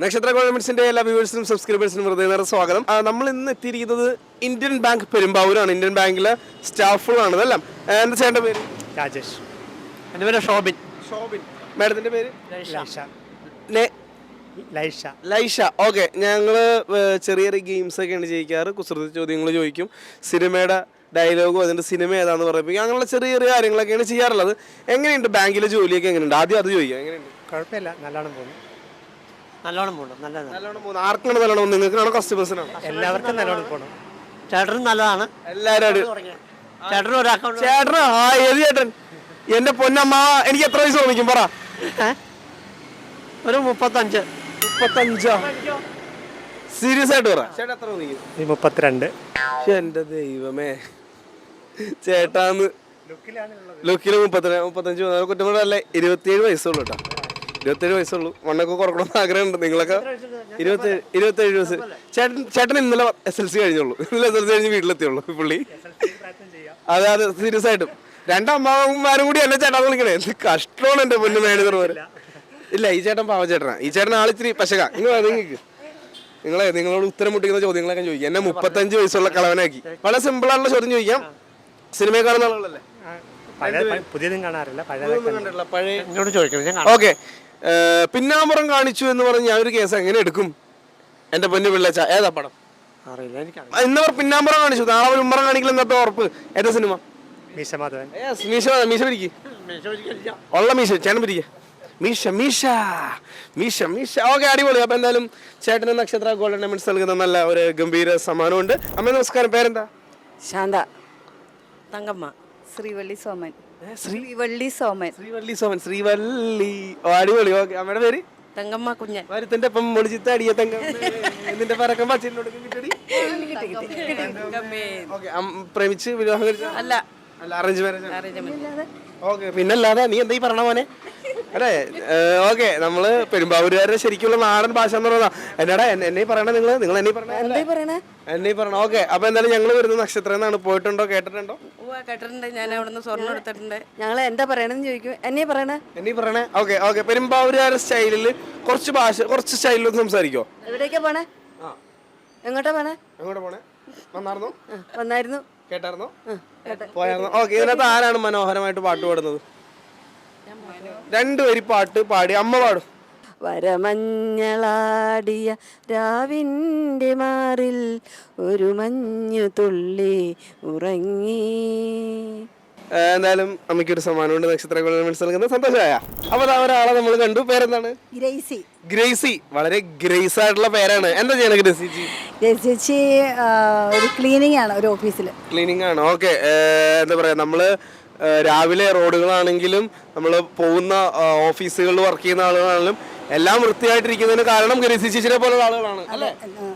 നക്ഷത്ര ഗവൺമെന്റ്സിന്റെ എല്ലാ വ്യൂവേഴ്സിനും സബ്സ്ക്രൈബേഴ്സിനും ഹൃദയം സ്വാഗതം. നമ്മൾ ഇന്ന് എത്തിയിരിക്കുന്നത് ഇന്ത്യൻ ബാങ്ക് പെരുമ്പാവൂരാണ്. ഇന്ത്യൻ ബാങ്കിലെ സ്റ്റാഫുകളാണ് ഇതെല്ലാം ആ, എന്താ ചേട്ടന്റെ പേര്? രാജേഷ്. എന്റെ പേര് ഷോബിൻ. ഷോബിൻ. മാഡത്തിന്റെ പേര്? ലൈഷ. ലൈഷ. ലൈഷ. ഓക്കെ. ഞങ്ങൾ ചെറിയ ചെറിയ ഗെയിംസ് ഒക്കെയാണ് ജയിക്കാറ്. കുസൃതി ചോദ്യങ്ങൾ ചോദിക്കും. സിനിമയുടെ ഡയലോഗും അതിന്റെ സിനിമ ഏതാന്ന് പറയിപ്പിക്കും. അങ്ങനെയുള്ള ചെറിയ ചെറിയ കാര്യങ്ങളൊക്കെയാണ് ചെയ്യാറുള്ളത്. എങ്ങനെയുണ്ട്? ബാങ്കിലെ ജോലിയൊക്കെ എങ്ങനെയുണ്ട്? ആദ്യം അത് ചോദിക്കാം. എങ്ങനെയുണ്ട്? കുഴപ്പമില്ല. നല്ലോണം പോകുന്നു. നല്ലോണം പോകണം നല്ലതാണ്. നല്ലോണം പോകുന്നു ആർക്കാണ് നല്ലോണം പോകുന്നത്? നിങ്ങൾക്കാണോ കസ്റ്റമേഴ്സിനാണോ എല്ലാവർക്കും നല്ലോണം പോകണം ചേട്ടനും നല്ലതാണ്. എല്ലാവരും അടി- ചേട്ടനും ഒരു അക്കൗണ്ട് ചേട്ടനാ? ആ ഏത് ചേട്ടൻ? എന്റെ പൊന്നമ്മ എനിക്ക് എത്ര വയസ്സ് തോന്നിക്കും പറ. ഒരു മുപ്പത്തഞ്ച്. മുപ്പത്തഞ്ചോ? സീരിയസ് ആയിട്ട് പറ. എത്ര ഈ മുപ്പത്തിരണ്ട്. എന്റെ ദൈവമേ. ചേട്ടാന്ന് ലുക്കിലെ മുപ്പത്തി മുപ്പത്തഞ്ച് കുറ്റമല്ലേ കുറ്റം അല്ലേ? ഇരുപത്തിയേഴ് വയസ്സുള്ളൂ കേട്ടോ. ഇരുപത്തേഴ് വയസ്സുള്ളൂ. മണ്ണൊക്കെ കുറക്കണമെന്ന് ആഗ്രഹമുണ്ട്. നിങ്ങളൊക്കെ ഇരുപത്തേഴ് ഇരുപത്തേഴ് വയസ്സ് ചേട്ടൻ ചേട്ടൻ ഇന്നലെ എസ് എൽ സി കഴിഞ്ഞുള്ളൂ. ഇന്നലെ എസ് എൽ സി കഴിഞ്ഞ് വീട്ടിലെത്തിയുള്ളൂ പുള്ളി. അതെ അതെ. സീരിയസ് ആയിട്ടും. രണ്ടമ്മമാരും കൂടി എന്നെ ചേട്ടാ വിളിക്കണേ? എന്ത് കഷ്ടമാണ് എന്റെ പൊന്നു മാനേജർ പോലെ ഇല്ല ഈ ചേട്ടൻ പാവ ചേട്ടനാ ഈ ചേട്ടൻ ആളിച്ചിരി പശക. നിങ്ങൾ നിങ്ങൾക്ക് നിങ്ങളെ നിങ്ങളോട് ഉത്തരം മുട്ടിക്കുന്ന ചോദ്യങ്ങളൊക്കെ ചോദിക്കും. എന്നെ മുപ്പത്തഞ്ച് വയസ്സുള്ള കളവനാക്കി. വളരെ സിമ്പിൾ ആയിട്ടുള്ള ചോദ്യം ചോദിക്കാം. സിനിമയെ കാണുന്ന ആളുകളല്ലേ? പുതിയതും കാണാറില്ല പഴയ എന്നോട് ചോദിക്കണം ഓക്കെ പിന്നാമ്പുറം കാണിച്ചു എന്ന് പറഞ്ഞ് ഞാൻ ഒരു കേസ് എങ്ങനെ എടുക്കും? എന്റെ പൊന്നു പിള്ളച്ച ഏതാ പടം? അറിയില്ല എനിക്ക് ആ, ഇന്നവർ പിന്നാമ്പുറം കാണിച്ചു. നാളെ ഒരു ഉമ്മറം കാണിക്കില്ല എന്നത്തെ ഉറപ്പ്? ഏതാ സിനിമ? മീശ മാധവൻ. മീശ മീശ ഉള്ള മീശ ചേട്ടൻ പിരിക്ക മീശ മീശ മീശ മീശ. ഓക്കെ അടിപൊളി. അപ്പൊ എന്തായാലും ചേട്ടന് നക്ഷത്ര ഗോൾഡൻ ഡയമണ്ട്സ് നൽകുന്ന നല്ല ഒരു ഗംഭീര സമ്മാനമുണ്ട്. അമ്മ നമസ്കാരം. പേരെന്താ? ശാന്ത. തങ്കമ്മ. ശ്രീവള്ളി സോമൻ. ശ്രീവള്ളി സോമൻ. ശ്രീവല്ലി സോമൻ ശ്രീവല്ലി ഓ അടിപൊളി. ഓക്കെ അമ്മയുടെ പേര്? തങ്കമ്മ കുഞ്ഞൻ. വരുത്തിന്റെ ഒപ്പം മുടിച്ചിത്ത അടിയ തങ്കം. എന്നിന്റെ പറക്കം പച്ചിനോട് കിട്ടടി ഓക്കെ പ്രേമിച്ച് വിവാഹം കഴിച്ച അല്ല. അല്ല അറേഞ്ച് മാരേജ് ഓക്കെ പിന്നല്ലാതെ നീ എന്താ ഈ പറഞ്ഞ മോനെ? അല്ലേ? ഓക്കെ നമ്മൾ പെരുമ്പാവൂരുകാരുടെ ശരിക്കുള്ള നാടൻ ഭാഷ എന്ന് പറയുന്നത് എന്നാടാ എന്നെ എന്നെ പറയണേ നിങ്ങൾ നിങ്ങൾ എന്നെ പറയണേ? എന്നെ പറയണേ. ഓക്കെ അപ്പൊ എന്തായാലും ഞങ്ങൾ വരുന്ന നക്ഷത്രം എന്നാണ്. പോയിട്ടുണ്ടോ? കേട്ടിട്ടുണ്ടോ? കേട്ടിട്ടുണ്ട്. ഞാൻ അവിടുന്ന് സ്വർണം എടുത്തിട്ടുണ്ട്. ഞങ്ങൾ എന്താ പറയണെന്ന് ചോദിക്കും. എന്നെ പറയണേ? എന്നെ ഈ പറയണേ? ഓക്കെ ഓക്കെ പെരുമ്പാവൂരുകാരുടെ സ്റ്റൈലിൽ കുറച്ച് ഭാഷ കുറച്ച് സ്റ്റൈലിൽ സംസാരിക്കോ. എവിടേക്കാ പോണേ? ആ. എങ്ങോട്ടാ പോണേ? എങ്ങോട്ട് പോണേ? വന്നായിരുന്നു. വന്നായിരുന്നു കേട്ടായിരുന്നോ പോയായിരുന്നോ ഓക്കെ ഇതിനകത്ത് ആരാണ് മനോഹരമായിട്ട് പാട്ട് പാടുന്നത്? രണ്ടു വരി പാട്ട് പാടി. അമ്മ പാടും. വരമഞ്ഞളാടിയ രാവിന്റെ മാറിൽ ഒരു മഞ്ഞു തുള്ളി ഉറങ്ങി. എന്തായാലും അമ്മയ്ക്കൊരു സമ്മാനമുണ്ട്. നക്ഷത്ര ഗവൺമെന്റ് നൽകുന്നത് സന്തോഷമായ. അപ്പൊ ഒരാളെ നമ്മൾ കണ്ടു. പേരെന്താണ്? ഗ്രേസി. ഗ്രേസി. വളരെ ഗ്രേസ് ആയിട്ടുള്ള പേരാണ്. എന്താ ചെയ്യണ ഗ്രേസി ഗ്രേസി ചേച്ചി ഒരു ക്ലീനിങ് ആണ് ഒരു ഓഫീസിൽ ക്ലീനിങ് ആണ്. ഓക്കെ. എന്താ പറയാ നമ്മൾ രാവിലെ റോഡുകളാണെങ്കിലും നമ്മൾ പോകുന്ന ഓഫീസുകളിൽ വർക്ക് ചെയ്യുന്ന ആളുകളാണെങ്കിലും എല്ലാം വൃത്തിയായിട്ടിരിക്കുന്നതിന് കാരണം ഗിരീഷ് ചേച്ചിനെ പോലുള്ള ആളുകളാണ് അല്ലേ?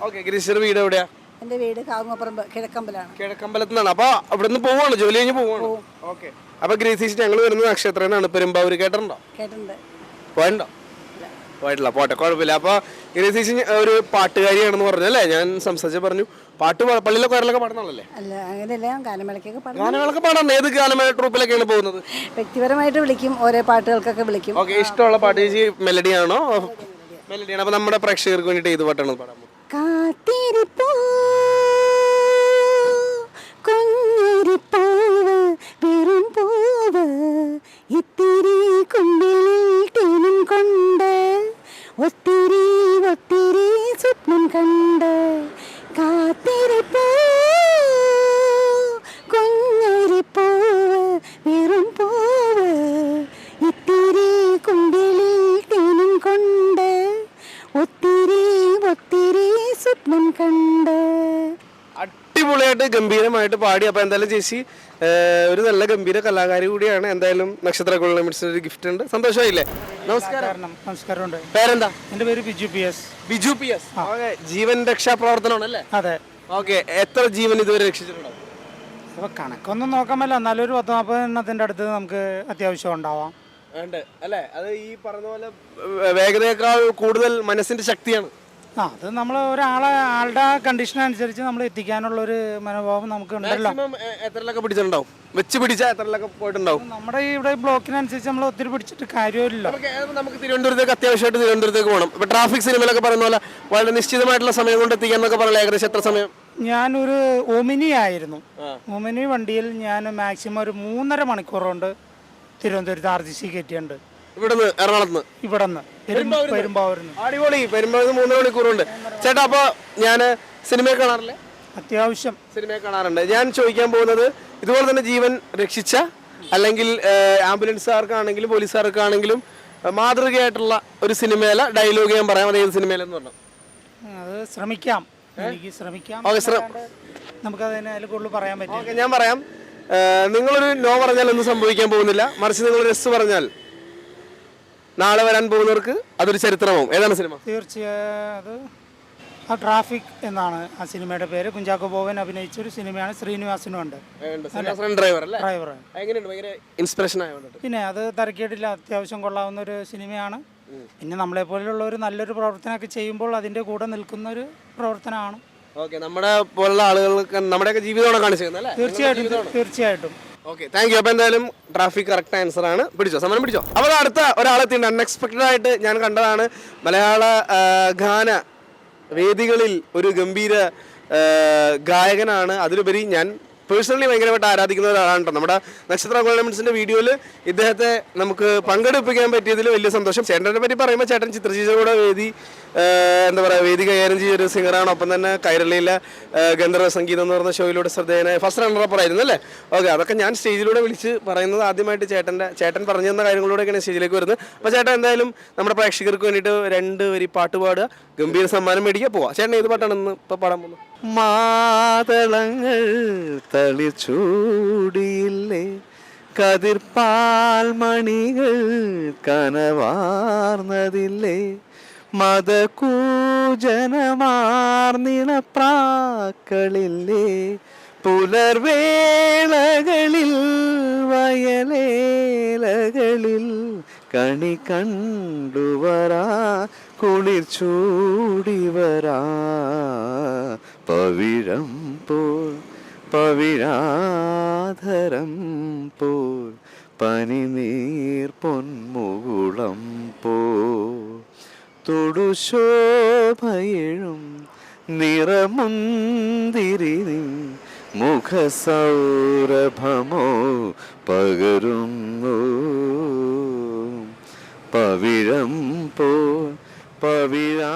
ഓക്കെ ഗ്രേസിയുടെ വീട് എവിടെയാ? എന്റെ വീട് കാവുങ്ങപ്പുറം കിഴക്കമ്പലാണ് കിഴക്കമ്പലത്ത് നിന്നാണ്. അപ്പൊ അവിടെ നിന്ന് പോവാണ് ജോലി കഴിഞ്ഞ് പോവാണ്. ഓക്കെ. അപ്പൊ ഗ്രേസി ചേച്ചി ഞങ്ങൾ വരുന്ന നക്ഷത്രം എന്നാണ് പെരുമ്പാവൂർ കേട്ടിട്ടുണ്ടോ? കേട്ടിട്ടുണ്ട്. പോയിട്ടുണ്ടോ? പോയിട്ടില്ല പോട്ടെ കുഴപ്പമില്ല. അപ്പൊ ഗ്രേസി ചേച്ചി ഒരു പാട്ടുകാരിയാണെന്ന് പറഞ്ഞു അല്ലേ? ഞാൻ സംസാരിച്ച് പറഞ്ഞു. പാട്ട് പള്ളിയിലൊക്കെ പള്ളിയിലെ കൊയറിലൊക്കെ അല്ല അങ്ങനെയല്ല ഗാനമേളയ്ക്കൊക്കെ പാടും. ഗാനങ്ങളൊക്കെ ഏത് ഗാനമേള ട്രൂപ്പിലൊക്കെയാണ് പോകുന്നത്? വ്യക്തിപരമായിട്ട് വിളിക്കും ഓരോ പാട്ടുകൾക്കൊക്കെ വിളിക്കും. ഓക്കെ ഇഷ്ടമുള്ള പാട്ട് ചേച്ചി മെലഡി ആണോ മെലഡിയാണ്. അപ്പൊ നമ്മുടെ പ്രേക്ഷകർക്ക് വേണ്ടിയിട്ട് ഏത് പാട്ടാണ് പാടാൻ പോകുന്നത്? കാത്തിരിപ്പൂ കുഞ്ഞിരിപ്പൂവ് വെറും പൂവ് ഇത്തിരി പാടി അപ്പൊ എന്തായാലും ചേച്ചി ഒരു നല്ല ഗംഭീര കലാകാരി കൂടിയാണ്. എന്തായാലും നക്ഷത്ര ഗോൾഡ് ഒരു ഗിഫ്റ്റ് ഉണ്ട്. സന്തോഷമായില്ലേ? നമസ്കാരം. നമസ്കാരമുണ്ട്. പേരെന്താ? എന്റെ പേര് Biju P S. Biju P S. ജീവൻ രക്ഷാ പ്രവർത്തനമാണല്ലേ അതെ. ഓക്കെ എത്ര ജീവൻ ഇതുവരെ രക്ഷിച്ചിട്ടുണ്ടോ? അപ്പോൾ കണക്കൊന്നും നോക്കാൻ പറ്റില്ല. എന്നാലും ഒരു പത്ത് നാൽപ്പത് എണ്ണത്തിന്റെ അടുത്ത് നമുക്ക് അത്യാവശ്യം ഉണ്ടാവാം. ഉണ്ട്. അല്ലേ? അത് ഈ പറഞ്ഞ പോലെ വേഗതയേക്കാൾ കൂടുതൽ മനസ്സിന്റെ ശക്തിയാണ്. ആ അത് നമ്മൾ ഒരാളെ ആളുടെ കണ്ടീഷൻ അനുസരിച്ച് നമ്മൾ എത്തിക്കാനുള്ള ഒരു മനോഭാവം നമുക്ക് ഉണ്ടല്ലോ മാക്സിമം എത്രലൊക്കെ പിടിച്ചിട്ടുണ്ടാവും? വെച്ച് പിടിച്ചാൽ എത്രലൊക്കെ പോയിട്ടുണ്ടാവും? നമ്മുടെ ഇവിടെ ബ്ലോക്കിനനുസരിച്ച് നമ്മൾ ഒത്തിരി പിടിച്ചിട്ട് കാര്യമില്ല. നമുക്ക് തിരുവനന്തപുരത്തേക്ക് അത്യാവശ്യമായിട്ട് തിരുവനന്തപുരത്തേക്ക് പോകണം. ഇപ്പൊ ട്രാഫിക് സിനിമയിലൊക്കെ പറയുന്ന പോലെ വളരെ നിശ്ചിതമായിട്ടുള്ള സമയം കൊണ്ട് എത്തിക്കാൻ എന്നൊക്കെ പറഞ്ഞാൽ ഏകദേശം എത്ര സമയം? ഞാനൊരു ഒമിനി ആയിരുന്നു. ഒമിനി വണ്ടിയിൽ ഞാൻ മാക്സിമം ഒരു മൂന്നര മണിക്കൂർ കൊണ്ട് തിരുവനന്തപുരത്ത് ആർ ജി സി കയറ്റിയുണ്ട് ഇവിടുന്ന് എറണാകുളത്ത് ഇവിടുന്ന്. നിന്ന് പെരുമ്പാവൂരിന്ന്. അടിപൊളി പെരുമ്പാവൂർ മൂന്നര മണിക്കൂറുണ്ട്. ചേട്ടാ അപ്പൊ ഞാൻ സിനിമയെ കാണാറില്ലേ? അത്യാവശ്യം. സിനിമയെ കാണാറുണ്ട്. ഞാൻ ചോദിക്കാൻ പോകുന്നത് ഇതുപോലെ തന്നെ ജീവൻ രക്ഷിച്ച അല്ലെങ്കിൽ ആംബുലൻസുകാർക്കാണെങ്കിലും പോലീസുകാർക്കാണെങ്കിലും മാതൃകയായിട്ടുള്ള ഒരു സിനിമയിലെ ഡയലോഗ് ഞാൻ പറയാം അതേ സിനിമയിൽ സിനിമയിലെന്ന് പറഞ്ഞു. അത് ശ്രമിക്കാം. എനിക്ക് ശ്രമിക്കാം. നമുക്ക് കൂടുതൽ പറയാൻ പറ്റും ഞാൻ പറയാം. നിങ്ങളൊരു നോ പറഞ്ഞാൽ ഒന്നും സംഭവിക്കാൻ പോകുന്നില്ല. മറിച്ച് നിങ്ങൾ എസ് പറഞ്ഞാൽ. നാളെ വരാൻ പോകുന്നവർക്ക് അതൊരു ചരിത്രമാവും. ഏതാണ് സിനിമ? തീർച്ചയായും അത് ആ ട്രാഫിക് എന്നാണ് ആ സിനിമയുടെ പേര്. കുഞ്ചാക്കോ ബോബൻ അഭിനയിച്ച ഒരു സിനിമയാണ് ശ്രീനിവാസനും ഉണ്ട്. ഡ്രൈവർ ഡ്രൈവർ ഇൻസ്പിറേഷൻ പിന്നെ അത് തിരക്കേടില്ല. അത്യാവശ്യം കൊള്ളാവുന്ന ഒരു സിനിമയാണ്. പിന്നെ നമ്മളെ പോലെയുള്ള ഒരു നല്ലൊരു പ്രവർത്തനമൊക്കെ ചെയ്യുമ്പോൾ അതിന്റെ കൂടെ നിൽക്കുന്ന ഒരു പ്രവർത്തനമാണ്. ഓക്കെ. നമ്മുടെ പോലുള്ള ആളുകൾക്ക് നമ്മുടെയൊക്കെ ജീവിതമാണ് കാണിച്ചു തീർച്ചയായിട്ടും. തീർച്ചയായിട്ടും. ഓക്കെ താങ്ക് യു അപ്പോൾ എന്തായാലും ട്രാഫിക് കറക്റ്റ് ആൻസർ ആണ്. പിടിച്ചോ? സമരം പിടിച്ചോ? അപ്പോൾ അടുത്ത ഒരാളെത്തിണ്ട് അൺഎക്സ്പെക്റ്റഡ് ആയിട്ട് ഞാൻ കണ്ടതാണ്. മലയാള ഗാന വേദികളിൽ ഒരു ഗംഭീര ഗായകനാണ്. അതിലുപരി ഞാൻ പേഴ്സണലി ഭയങ്കരമായിട്ട് ആരാധിക്കുന്ന ഒരാളാണ് കേട്ടോ. നമ്മുടെ നക്ഷത്ര ഗോൾഡൻസിന്റെ വീഡിയോയിൽ ഇദ്ദേഹത്തെ നമുക്ക് പങ്കെടുപ്പിക്കാൻ പറ്റിയതിൽ വലിയ സന്തോഷം. ചേട്ടനെ പറ്റി പറയുമ്പോൾ ചേട്ടൻ ചിത്രചീചയുടെ വേദി എന്താ പറയുക വേദി കൈകാര്യം ചെയ്ത ഒരു സിംഗറാണ് ഒപ്പം തന്നെ കൈരളിയിലെ ഗന്ധർവ സംഗീതം എന്ന് പറഞ്ഞ ഷോയിലൂടെ ശ്രദ്ധേയനായ ഫസ്റ്റ് റണ്ണറപ്പ് ആയിരുന്നു അല്ലേ? ഓക്കെ അതൊക്കെ ഞാൻ സ്റ്റേജിലൂടെ വിളിച്ച് പറയുന്നത് ആദ്യമായിട്ട് ചേട്ടന്റെ ചേട്ടൻ പറഞ്ഞു തന്ന കാര്യങ്ങളിലൂടെയൊക്കെയാണ് സ്റ്റേജിലേക്ക് വരുന്നത്. അപ്പോൾ ചേട്ടൻ എന്തായാലും നമ്മുടെ പ്രേക്ഷകർക്ക് വേണ്ടിയിട്ട് രണ്ട് വരി പാട്ട് പാടുക. ഗംഭീര സമ്മാനം മേടിക്കാൻ പോവാ. ചേട്ടൻ ഏത് പാട്ടാണ് ഇപ്പോൾ പാടാൻ പോകുന്നത്? മാതളങ്ങൾ തളിച്ചൂടിയില്ലേ കതിർപ്പാൽ മണികൾ കനവാർന്നതില്ലേ മതകൂജനമാർന്നിണപ്രാക്കളില്ലേ പുലർവേളകളിൽ വയലേലകളിൽ കണി കണ്ടുവരാ കുളിർ ചൂടിവരാ പവിഴം പോൽ പവിഴാധരം പോൽ പനിനീർ പൊന്മുകുളം പോ തൊടുശോഭയിഴും നിറമുന്തിരി മുഖസൗരഭമോ പകരുന്നു. പവിഴം പോൽ പവിഴാ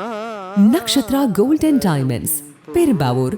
നക്ഷത്ര ഗോൾഡ് ആൻഡ് ഡയമണ്ട്സ് പെരുമ്പാവൂർ